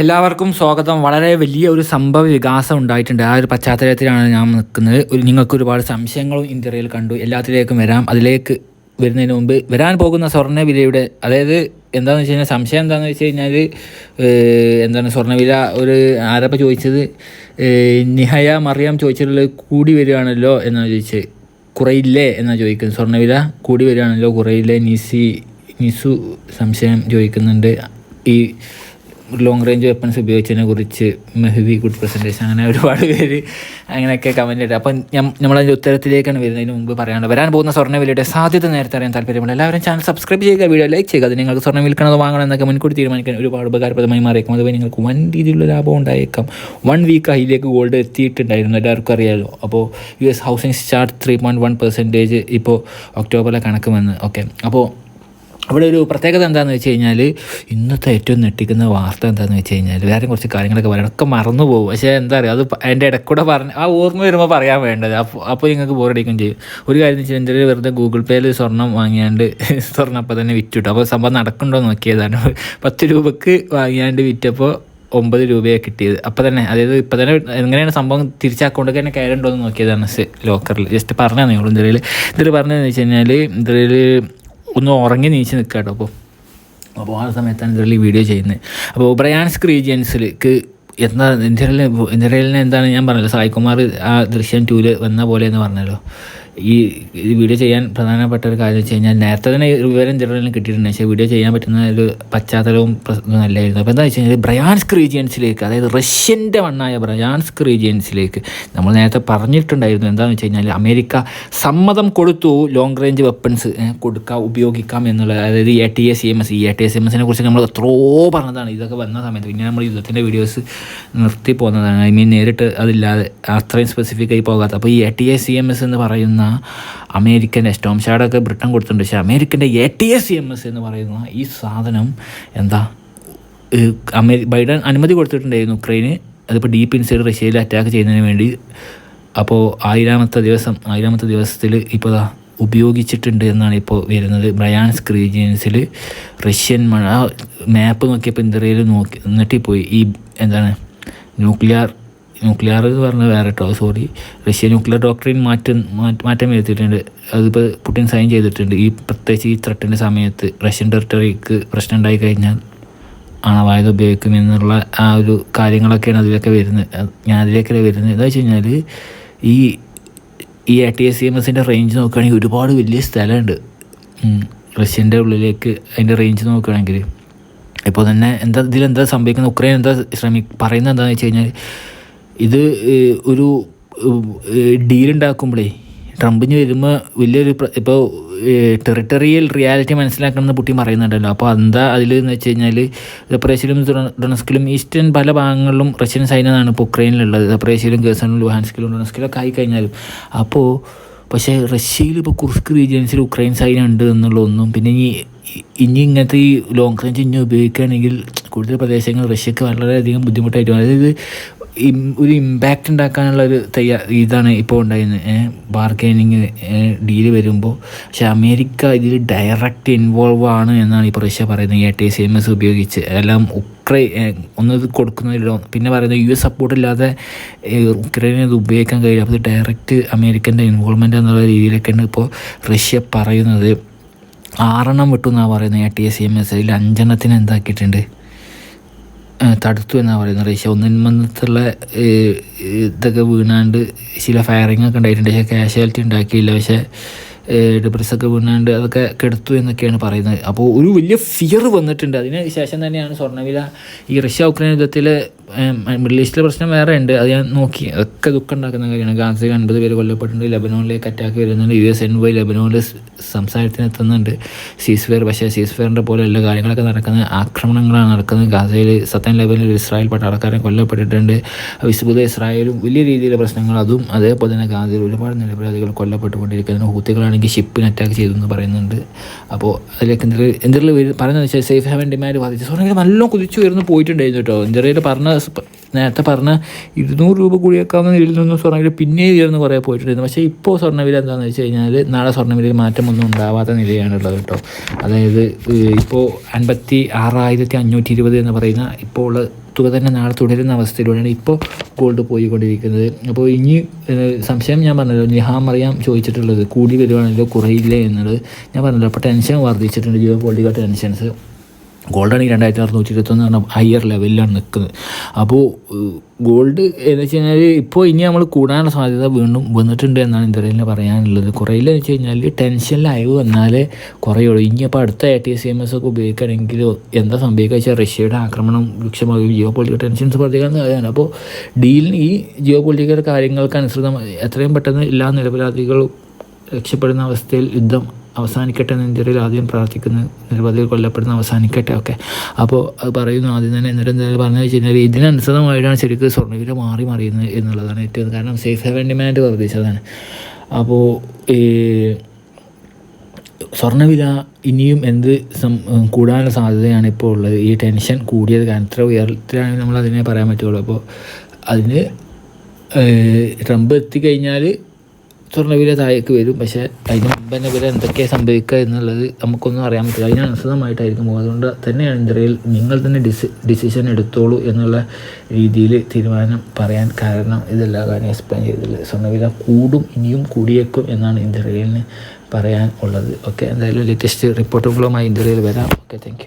എല്ലാവർക്കും സ്വാഗതം. വളരെ വലിയ ഒരു സംഭവ വികാസം ഉണ്ടായിട്ടുണ്ട്. ആ ഒരു പശ്ചാത്തലത്തിലാണ് ഞാൻ നിൽക്കുന്നത്. ഒരു നിങ്ങൾക്ക് ഒരുപാട് സംശയങ്ങളും ഇന്ത്യയിൽ കണ്ടു. എല്ലാത്തിലേക്കും വരാം. അതിലേക്ക് വരുന്നതിന് മുമ്പ് വരാൻ പോകുന്ന സ്വർണവിലയുടെ അതായത് എന്താണെന്ന് വെച്ച് കഴിഞ്ഞാൽ സംശയം എന്താണെന്ന് വെച്ച് കഴിഞ്ഞാൽ എന്താണ് സ്വർണവില ഒരു ആരപ്പം ചോദിച്ചത്? നിഹയ മറിയാം ചോദിച്ചിട്ടുള്ളത് കൂടി വരികയാണല്ലോ എന്നാണ് ചോദിച്ചത് കുറയില്ലേ എന്നാണ് ചോദിക്കുന്നത്? സ്വർണവില കൂടി വരികയാണല്ലോ കുറയില്ലേ? നിസി നിസു സംശയം ചോദിക്കുന്നുണ്ട്. ഈ ലോങ് റേഞ്ച് വെപ്പൺസ് ഉപയോഗിച്ചതിനെ കുറിച്ച് മെഹദി ഗുഡ് പ്രസന്റേഷൻ അങ്ങനെ ഒരുപാട് പേര് അങ്ങനെയൊക്കെ കമന്റ് ഇട്ട്. അപ്പം നമ്മളതിന്റെ ഉത്തരത്തിലേക്കാണ് വരുന്നതിന് മുമ്പ് പറയാനുള്ളത്. വരാൻ പോകുന്ന സ്വർണ വിലയുടെ സാധ്യത നേരത്തെ അറിയാൻ താല്പര്യമുള്ള എല്ലാവരും ചാനൽ സബ്സ്ക്രൈബ് ചെയ്യുക വീഡിയോ ലൈക്ക് ചെയ്യുക. അത് നിങ്ങൾക്ക് സ്വർണം വിൽക്കണത് വാങ്ങണം എന്നൊക്കെ മുൻകൂട്ടി തീരുമാനിക്കാൻ ഒരുപാട് ഉപകാരപ്രദമായി മാറിയേക്കും. അതുപോലെ നിങ്ങൾക്ക് വൻ രീതിയിലുള്ള ലാഭം ഉണ്ടായേക്കാം. വൺ വീക്ക് ഹൈയിലേക്ക് ഗോൾഡ് എത്തിയിട്ടുണ്ടായിരുന്നു. എല്ലാവർക്കും അറിയാമല്ലോ അപ്പോൾ U S housing start three point one percentage ഇപ്പോൾ ഒക്ടോബറിലെ കണക്ക് വന്ന്. ഓക്കെ അപ്പോൾ അവിടെ ഒരു പ്രത്യേകത എന്താണെന്ന് വെച്ച് കഴിഞ്ഞാൽ ഇന്നത്തെ ഏറ്റവും ഞെട്ടിക്കുന്ന വാർത്ത എന്താണെന്ന് വെച്ച് കഴിഞ്ഞാൽ വേറെ കുറച്ച് കാര്യങ്ങളൊക്കെ പറയണം ഒക്കെ മറന്നു പോകും. പക്ഷേ എന്താ പറയുക അത് എന്റെ അതിന്റെ ഇടയ്ക്കൂടെ പറഞ്ഞ് ആ ഓർമ്മ വരുമ്പോൾ പറയാൻ വേണ്ടത്. അപ്പോൾ അപ്പോൾ നിങ്ങൾക്ക് ബോറടിക്കും ചെയ്യും. ഒരു കാര്യം വെച്ചാൽ എന്റെ വെറുതെ ഗൂഗിൾ പേയിൽ സ്വർണം വാങ്ങിയാണ്ട് സ്വർണം അപ്പോൾ തന്നെ വിറ്റിട്ടു അപ്പോൾ സംഭവം നടക്കുന്നുണ്ടോ എന്ന് നോക്കിയതാണ്. പത്ത് രൂപക്ക് വാങ്ങിയാണ്ട് വിറ്റപ്പോൾ ഒമ്പത് രൂപയാണ് കിട്ടിയത്. അപ്പോൾ തന്നെ അതായത് ഇപ്പോൾ തന്നെ എങ്ങനെയാണ് സംഭവം തിരിച്ച് അക്കൗണ്ടിൽ തന്നെ കയറുണ്ടോ എന്ന് നോക്കിയതാണ് ലോക്കറിൽ ജസ്റ്റ് പറഞ്ഞാൽ നിങ്ങൾ ഇതിൽ ഇതിൽ പറഞ്ഞതെന്ന് വെച്ച് കഴിഞ്ഞാൽ ഇതിൽ ഒന്ന് ഉറങ്ങി നീച്ച് നിൽക്കുക കേട്ടോ അപ്പോൾ അപ്പോൾ ആ സമയത്താണ് ഇതിൽ വീഡിയോ ചെയ്യുന്നത്. അപ്പോൾ ബ്രയാൻസ് റീജിയൻസിലേക്ക് എന്താ ഇന്ദിരയിലെ ഇന്ദിരയിലെ എന്താണ് ഞാൻ പറഞ്ഞല്ലോ സായികുമാർ ആ ദൃശ്യം ടൂൽ വന്ന പോലെ എന്ന് പറഞ്ഞല്ലോ. ഈ വീഡിയോ ചെയ്യാൻ പ്രധാനപ്പെട്ട ഒരു കാര്യം വെച്ച് കഴിഞ്ഞാൽ നേരത്തെ തന്നെ വിവരം ഇന്ദിരയിലും കിട്ടിയിട്ടുണ്ട് പക്ഷേ വീഡിയോ ചെയ്യാൻ പറ്റുന്ന ഒരു പശ്ചാത്തലവും നല്ലതായിരുന്നു അപ്പോൾ എന്താ വെച്ച് കഴിഞ്ഞാൽ ബ്രയാൻസ്ക് റീജിയൻസിലേക്ക് അതായത് റഷ്യന്റെ മണ്ണായ ബ്രയാൻസ്ക് റീജിയൻസിലേക്ക് നമ്മൾ നേരത്തെ പറഞ്ഞിട്ടുണ്ടായിരുന്നു എന്താണെന്ന് വെച്ച് കഴിഞ്ഞാൽ അമേരിക്ക സമ്മതം കൊടുത്തു ലോങ് റേഞ്ച് വെപ്പൺസ് കൊടുക്കാം ഉപയോഗിക്കാം എന്നുള്ളത് അതായത് A T S C M S ഈ എ ടി എസ് എം എസിനെ കുറിച്ച് നമ്മൾ എത്രയോ പറഞ്ഞതാണ്. ഇതൊക്കെ വന്ന സമയത്ത് പിന്നെ നമ്മൾ യുദ്ധത്തിന്റെ വീഡിയോസ് നിർത്തി പോകുന്നതാണ് ഐ മീൻ നേരിട്ട് അതില്ലാതെ അത്രയും സ്പെസിഫിക്കായി പോകാത്ത. അപ്പോൾ ഈ A T S C M S എന്ന് പറയുന്ന അമേരിക്കന്റെ സ്റ്റോം ഷാഡൊക്കെ ബ്രിട്ടൻ കൊടുത്തിട്ടുണ്ട്. പക്ഷേ അമേരിക്കന്റെ A T S C M S എന്ന് പറയുന്ന ഈ സാധനം എന്താ? അമേ ബൈഡൻ അനുമതി കൊടുത്തിട്ടുണ്ടായിരുന്നു ഉക്രൈന് അതിപ്പോൾ ഡീപ്പ് ഇൻസൈഡ് റഷ്യയിൽ അറ്റാക്ക് ചെയ്യുന്നതിന് വേണ്ടി. അപ്പോൾ ആയിരാമത്തെ ദിവസം ആയിരാമത്തെ ദിവസത്തിൽ ഇപ്പോൾ ഉപയോഗിച്ചിട്ടുണ്ട് എന്നാണ് ഇപ്പോൾ വരുന്നത്. ബ്രയാൻസ്ക് റീജിയൻസിൽ റഷ്യൻ മഴ മാപ്പ് നോക്കിയപ്പോൾ ഇന്ത്യയിൽ നോക്കി എന്നിട്ട് പോയി ഈ എന്താണ് ന്യൂക്ലിയർ ന്യൂക്ലിയർ എന്ന് പറഞ്ഞത് വേറെ കേട്ടോ സോറി റഷ്യ ന്യൂക്ലിയർ ഡോക്ടറിൻ മാറ്റം മാറ്റം വരുത്തിയിട്ടുണ്ട്. അതിപ്പോൾ പുടിൻ സൈൻ ചെയ്തിട്ടുണ്ട്. ഈ പ്രത്യേകിച്ച് ഈ ത്രട്ടിന്റെ സമയത്ത് റഷ്യൻ ടെറിട്ടറിക്ക് പ്രശ്നം ഉണ്ടായി കഴിഞ്ഞാൽ ആണവായുധം ഉപയോഗിക്കുമെന്നുള്ള ആ ഒരു കാര്യങ്ങളൊക്കെയാണ് അതിലൊക്കെ വരുന്നത്. ഞാൻ അതിലേക്കല്ലേ വരുന്നത്. എന്താ വെച്ച് കഴിഞ്ഞാൽ ഈ ഈ A T S C M എസിന്റെ റേഞ്ച് നോക്കുകയാണെങ്കിൽ ഒരുപാട് വലിയ സ്ഥലമുണ്ട്. റഷ്യന്റെ ഉള്ളിലേക്ക് അതിന്റെ റേഞ്ച് നോക്കുകയാണെങ്കിൽ ഇപ്പോൾ തന്നെ എന്താ ഇതിലെന്താ സംഭവിക്കുന്നത് ഉക്രൈൻ എന്താ ശ്രമി പറയുന്നത് എന്താണെന്ന് വെച്ച് കഴിഞ്ഞാൽ ഇത് ഒരു ഡീലുണ്ടാക്കുമ്പോഴേ ട്രംപിന് വരുമ്പോൾ വലിയൊരു ഇപ്പോൾ ടെറിട്ടറിയൽ റിയാലിറ്റി മനസ്സിലാക്കണമെന്ന് പുട്ടി പറയുന്നുണ്ടല്ലോ. അപ്പോൾ എന്താ അതിൽ എന്ന് വെച്ച് കഴിഞ്ഞാൽ ദപ്രേഷ്യയിലും ഡൊണസ്കിലും ഈസ്റ്റേൺ പല ഭാഗങ്ങളിലും റഷ്യൻ സൈന്യമാണ് ഇപ്പോൾ ഉക്രൈനിലുള്ളത്. ദപ്രേഷ്യയിലും ഗേസണിലും ലുഹാൻസ്കിലും ഡൊണസ്കിലും ഒക്കെ ആയിക്കഴിഞ്ഞാലും. അപ്പോൾ പക്ഷേ റഷ്യയിൽ ഇപ്പോൾ കുർസ്ക് റീജിയൻസിൽ ഉക്രൈൻ സൈന്യം ഉണ്ട് എന്നുള്ള ഒന്നും പിന്നെ ഇനി ഇനി ഇങ്ങനത്തെ ഈ ലോങ് റേഞ്ച് ഇനി ഉപയോഗിക്കുകയാണെങ്കിൽ കൂടുതൽ പ്രദേശങ്ങൾ റഷ്യക്ക് വളരെയധികം ബുദ്ധിമുട്ടായിട്ട് അതായത് ഒരു ഇമ്പാക്റ്റ് ഉണ്ടാക്കാനുള്ള ഒരു തയ്യാ ഇതാണ് ഇപ്പോൾ ഉണ്ടായിരുന്നത്. ബാർഗൈനിങ് ഡീൽ വരുമ്പോൾ. പക്ഷേ അമേരിക്ക ഇതിൽ ഡയറക്റ്റ് ഇൻവോൾവ് ആണ് എന്നാണ് ഇപ്പോൾ റഷ്യ പറയുന്നത്. A T C M S ഉപയോഗിച്ച്. എല്ലാം ഉക്രൈൻ ഒന്നത് കൊടുക്കുന്നതിലോ പിന്നെ പറയുന്നത് യു എസ് സപ്പോർട്ട് ഇല്ലാതെ ഉക്രൈനെ ഇത് ഉപയോഗിക്കാൻ കഴിയില്ല. അപ്പോൾ ഡയറക്റ്റ് അമേരിക്കന്റെ ഇൻവോൾവ്മെന്റ് എന്നുള്ള രീതിയിലൊക്കെയാണ് ഇപ്പോൾ റഷ്യ പറയുന്നത്. ആറെണ്ണം വിട്ടു എന്നാണ് പറയുന്നത്. A T S M S അതിൽ അഞ്ചെണ്ണത്തിന് എന്താക്കിയിട്ടുണ്ട്? തടുത്തു എന്നാണ് പറയുന്നത്? പക്ഷേ ഒന്നിന്മന്നത്തുള്ള ഇതൊക്കെ വീണാണ്ട് ചില ഫയറിങ് ഒക്കെ ഉണ്ടായിട്ടുണ്ട്. പക്ഷേ കാഷ്വാലിറ്റി ഉണ്ടാക്കിയില്ല. പക്ഷേ ഡിപ്രസൊക്കെ വീണാണ്ട് അതൊക്കെ കെടുത്തു എന്നൊക്കെയാണ് പറയുന്നത്. അപ്പോൾ ഒരു വലിയ ഫിയർ വന്നിട്ടുണ്ട്. അതിന് ശേഷം തന്നെയാണ് സ്വർണവില ഈ റഷ്യ ഉക്രൈൻ യുദ്ധത്തിൽ മിഡിൽ ഈസ്റ്റിലെ പ്രശ്നം വേറെ ഉണ്ട്. അത് ഞാൻ നോക്കി. അതൊക്കെ ദുഃഖം ഉണ്ടാക്കുന്ന കാര്യമാണ്. ഗാസയിൽ അൻപത് പേര് കൊല്ലപ്പെട്ടിട്ടുണ്ട്. ലബനോണിലേക്ക് അറ്റാക്ക് വരുന്നുണ്ട്. യു എസ് എൻ വൈ ലബനോണിൽ സംസാരത്തിന് എത്തുന്നുണ്ട്. സീസ് ഫെയർ പക്ഷേ സീസ് ഫെയറിന്റെ പോലെ എല്ലാ കാര്യങ്ങളൊക്കെ നടക്കുന്നത് ആക്രമണങ്ങളാണ് നടക്കുന്നത്. ഗാസയിൽ സത്തൻ ലെബനിൽ ഇസ്രായേൽ പട്ടാളക്കാരൻ കൊല്ലപ്പെട്ടിട്ടുണ്ട്. വിശുദ്ധ ഇസ്രായേലും വലിയ രീതിയിലുള്ള പ്രശ്നങ്ങൾ. അതും അതേപോലെ തന്നെ ഗാസയിൽ ഒരുപാട് നിരപരാധികൾ കൊല്ലപ്പെട്ടുകൊണ്ടിരിക്കുന്നു. ഹൂത്തികളാണെങ്കിൽ ഷിപ്പിന് അറ്റാക്ക് ചെയ്തു എന്ന് പറയുന്നുണ്ട്. അപ്പോൾ അതിലേക്ക് എന്തെങ്കിലും എന്തെങ്കിലും പറയുന്നത് വെച്ചാൽ സേഫ് ഹാവൻ ഡിമാൻഡ് ബാധിച്ചു. സ്വർണം നല്ലോണം കുതിച്ചു ഉയർന്ന് പോയിട്ടുണ്ടായിരുന്നു കേട്ടോ. ഇന്ത്യയിൽ പറഞ്ഞ നേരത്തെ പറഞ്ഞ ഇരുന്നൂറ് രൂപ കൂടിയേക്കാവുന്ന ഇതിൽ നിന്നും സ്വർണവില പിന്നെ ഉയർന്ന് കുറേ പോയിട്ടുണ്ടായിരുന്നു. പക്ഷേ ഇപ്പോൾ സ്വർണവില എന്താണെന്ന് വെച്ച് കഴിഞ്ഞാൽ നാളെ സ്വർണവിലയിൽ മാറ്റമൊന്നും ഉണ്ടാവാത്ത നിലയാണുള്ളത് കേട്ടോ. അതായത് ഇപ്പോൾ അൻപത്തി ആറായിരത്തി അഞ്ഞൂറ്റി ഇരുപത് എന്ന് പറയുന്ന ഇപ്പോൾ ഉള്ള കുത്തുക തന്നെ നാളെ തുടരുന്ന അവസ്ഥയിലൂടെയാണ് ഇപ്പോൾ ഗോൾഡ് പോയിക്കൊണ്ടിരിക്കുന്നത്. അപ്പോൾ ഇനി സംശയം ഞാൻ പറഞ്ഞല്ലോ നിഹാം അറിയാം ചോദിച്ചിട്ടുള്ളത് കൂടി വരുവാണല്ലോ കുറയില്ലേ എന്നുള്ളത് ഞാൻ പറഞ്ഞല്ലോ. അപ്പോൾ ടെൻഷൻ വർദ്ധിച്ചിട്ടുണ്ട് ജിയോ പൊളിറ്റിക്കൽ ടെൻഷൻസ് ഗോൾഡാണ് ആണെങ്കിൽ രണ്ടായിരത്തി അറുന്നൂറ്റി ഇരുപത്തൊന്ന് പറഞ്ഞാൽ ഹയർ ലെവലിലാണ് നിൽക്കുന്നത്. അപ്പോൾ ഗോൾഡ് എന്ന് വെച്ച് കഴിഞ്ഞാൽ ഇപ്പോൾ ഇനി നമ്മൾ കൂടാനുള്ള സാധ്യത വീണ്ടും വന്നിട്ടുണ്ട് എന്നാണ് ഇന്ത്യയിൽ പറയാനുള്ളത്. കുറയില്ല എന്ന് വെച്ച് കഴിഞ്ഞാൽ ടെൻഷനിൽ അയവ് വന്നാലേ കുറയുള്ളൂ. ഇനിയിപ്പോൾ അടുത്ത A T C M S ഒക്കെ ഉപയോഗിക്കുകയാണെങ്കിൽ എന്താ സംഭവിക്കുക വെച്ചാൽ റഷ്യയുടെ ആക്രമണം രൂക്ഷമാകും ജിയോ പൊളിറ്റിക്കൽ ടെൻഷൻസ് വർദ്ധിക്കാൻ സാധ്യതയാണ് അപ്പോൾ ഡീലിന് ഈ ജിയോ പൊളിറ്റിക്കൽ കാര്യങ്ങൾക്ക് അനുസൃതമായി എത്രയും പെട്ടെന്ന് എല്ലാ നിരപരാധികളും രക്ഷപ്പെടുന്ന അവസ്ഥയിൽ യുദ്ധം അവസാനിക്കട്ടെ എന്ന് ഇന്ത്യയിൽ ആദ്യം പ്രാർത്ഥിക്കുന്നു. നിരവധി കൊല്ലപ്പെടുന്ന അവസാനിക്കട്ടെ ഒക്കെ. അപ്പോൾ അത് പറയുന്നു ആദ്യം തന്നെ എന്നിട്ട് എന്തായാലും പറഞ്ഞു വെച്ച് കഴിഞ്ഞാൽ ഇതിനനുസൃതമായിട്ടാണ് ശരിക്കും സ്വർണവില മാറി മറിയുന്നത് എന്നുള്ളതാണ് ഏറ്റവും കാരണം സേഫ് ഹെവൻ ഡിമാൻഡ് വർദ്ധിച്ചതാണ്. അപ്പോൾ ഈ സ്വർണവില ഇനിയും എന്ത് കൂടാനുള്ള സാധ്യതയാണ് ഇപ്പോൾ ഉള്ളത്. ഈ ടെൻഷൻ കൂടിയത് കാരണം ഇത്ര ഉയരത്തിലാണെങ്കിൽ നമ്മൾ അതിനെ പറയാൻ പറ്റുള്ളൂ. അപ്പോൾ അതിന് ട്രംപ് എത്തിക്കഴിഞ്ഞാൽ സ്വർണവില താഴേക്ക് വരും. പക്ഷേ അതിന് മുമ്പ് തന്നെ വില എന്തൊക്കെയാണ് സംഭവിക്കുക എന്നുള്ളത് നമുക്കൊന്നും അറിയാൻ പറ്റില്ല. അതിനനുസൃതമായിട്ടായിരിക്കും അതുകൊണ്ട് തന്നെയാണ് ഇന്ത്യയിൽ നിങ്ങൾ തന്നെ ഡിസി ഡിസിഷൻ എടുത്തോളൂ എന്നുള്ള രീതിയിൽ തീരുമാനം പറയാൻ കാരണം ഇതെല്ലാ കാര്യം എക്സ്പ്ലെയിൻ ചെയ്തിട്ടുള്ളത്. സ്വർണവില കൂടും ഇനിയും കൂടിയേക്കും എന്നാണ് ഇന്ത്യയിൽ പറയാൻ ഉള്ളത്. ഓക്കെ എന്തായാലും ലേറ്റസ്റ്റ് റിപ്പോർട്ടുകളുമായി ഇന്ത്യയിൽ വരാം. Okay thank